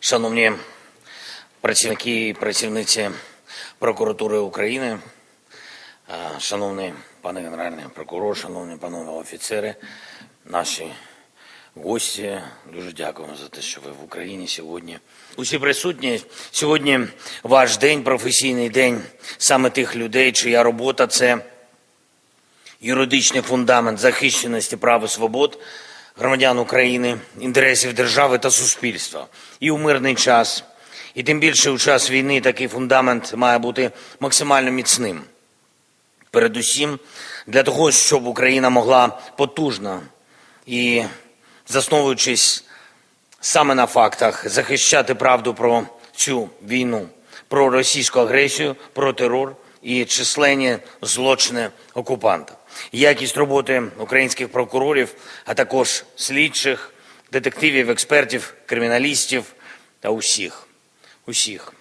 Шановні працівники і працівниці прокуратури України, шановний пане генеральний прокурор, шановні панове офіцери, наші гості, дуже дякуємо за те, що ви в Україні сьогодні. Усі присутні сьогодні ваш день, професійний день саме тих людей, чия робота це юридичний фундамент захищеності прав і свобод громадян України, інтересів держави та суспільства. І у мирний час, і тим більше у час війни такий фундамент має бути максимально міцним. Передусім для того, щоб Україна могла потужно і засновуючись саме на фактах, захищати правду про цю війну, про російську агресію, про терор і численні злочини окупанта. Якість роботи українських прокурорів, а також слідчих, детективів, експертів, криміналістів та усіх, усіх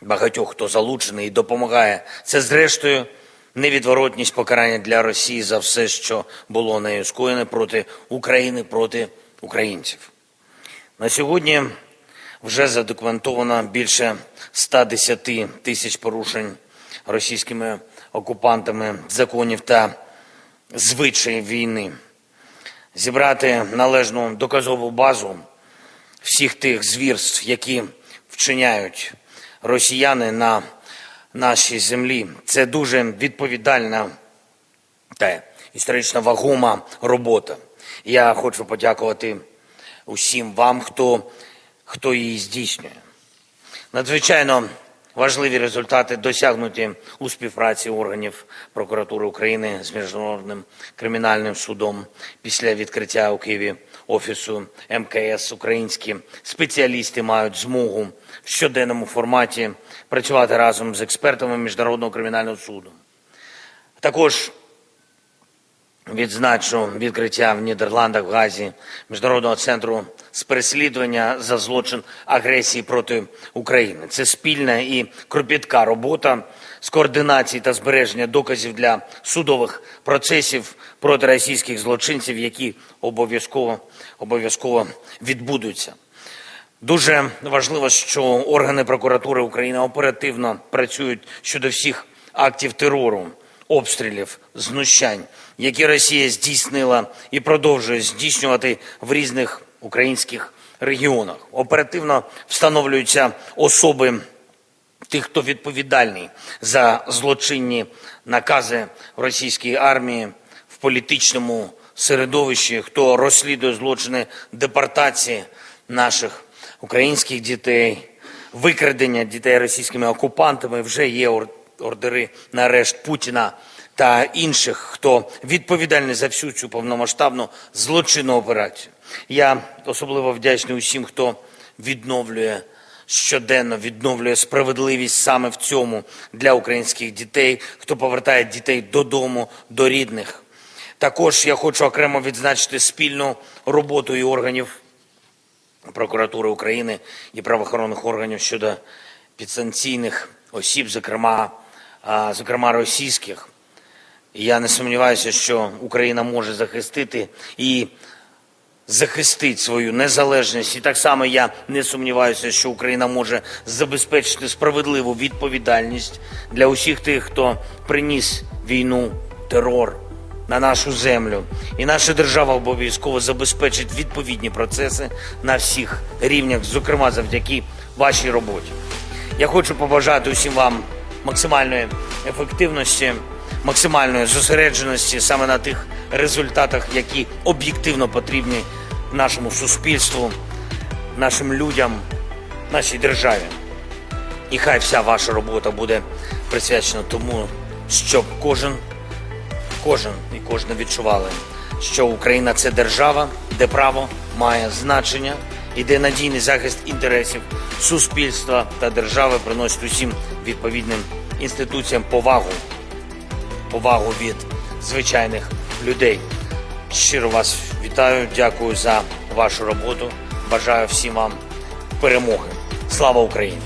багатьох, хто залучений і допомагає. Це, зрештою, невідворотність покарання для Росії за все, що було нею скоєне проти України, проти українців. На сьогодні вже задокументовано більше 110 тисяч порушень російськими окупантами законів та звичаїв війни. Зібрати належну доказову базу всіх тих звірств, які вчиняють росіяни на нашій землі. Це дуже відповідальна та історично вагома робота. Я хочу подякувати усім вам, хто, хто її здійснює. Надзвичайно важливі результати досягнуті у співпраці органів прокуратури України з міжнародним кримінальним судом після відкриття у Києві офісу МКС. Українські спеціалісти мають змогу в щоденному форматі працювати разом з експертами міжнародного кримінального суду. Також Відзначу відкриття в Нідерландах в Газі міжнародного центру з переслідування за злочин агресії проти України. Це спільна і кропітка робота з координації та збереження доказів для судових процесів проти російських злочинців, які обов'язково обов'язково відбудуться. Дуже важливо, що органи прокуратури України оперативно працюють щодо всіх актів терору, обстрілів, знущань, які Росія здійснила і продовжує здійснювати в різних українських регіонах. Оперативно встановлюються особи тих, хто відповідальний за злочинні накази російської армії в політичному середовищі, хто розслідує злочини депортації наших українських дітей, викрадення дітей російськими окупантами. Вже є ордери на арешт Путіна та інших, хто відповідальний за всю цю повномасштабну злочинну операцію. Я особливо вдячний усім, хто відновлює щоденно відновлює справедливість саме в цьому для українських дітей, хто повертає дітей додому, до рідних. Також я хочу окремо відзначити спільну роботу і органів прокуратури України і правоохоронних органів щодо підсанкційних осіб, зокрема, зокрема російських. Я не сумніваюся, що Україна може захистити і захистить свою незалежність. І так само я не сумніваюся, що Україна може забезпечити справедливу відповідальність для усіх тих, хто приніс війну, терор на нашу землю. І наша держава обов'язково забезпечить відповідні процеси на всіх рівнях, зокрема завдяки вашій роботі. Я хочу побажати усім вам максимальної ефективності, максимальної зосередженості саме на тих результатах, які об'єктивно потрібні нашому суспільству, нашим людям, нашій державі. І хай вся ваша робота буде присвячена тому, щоб кожен, кожен і кожна відчували, що Україна це держава, де право має значення і де надійний захист інтересів суспільства та держави приносить усім відповідним інституціям повагу, повагу від звичайних людей. Щиро вас вітаю, дякую за вашу роботу. Бажаю всім вам перемоги. Слава Україні!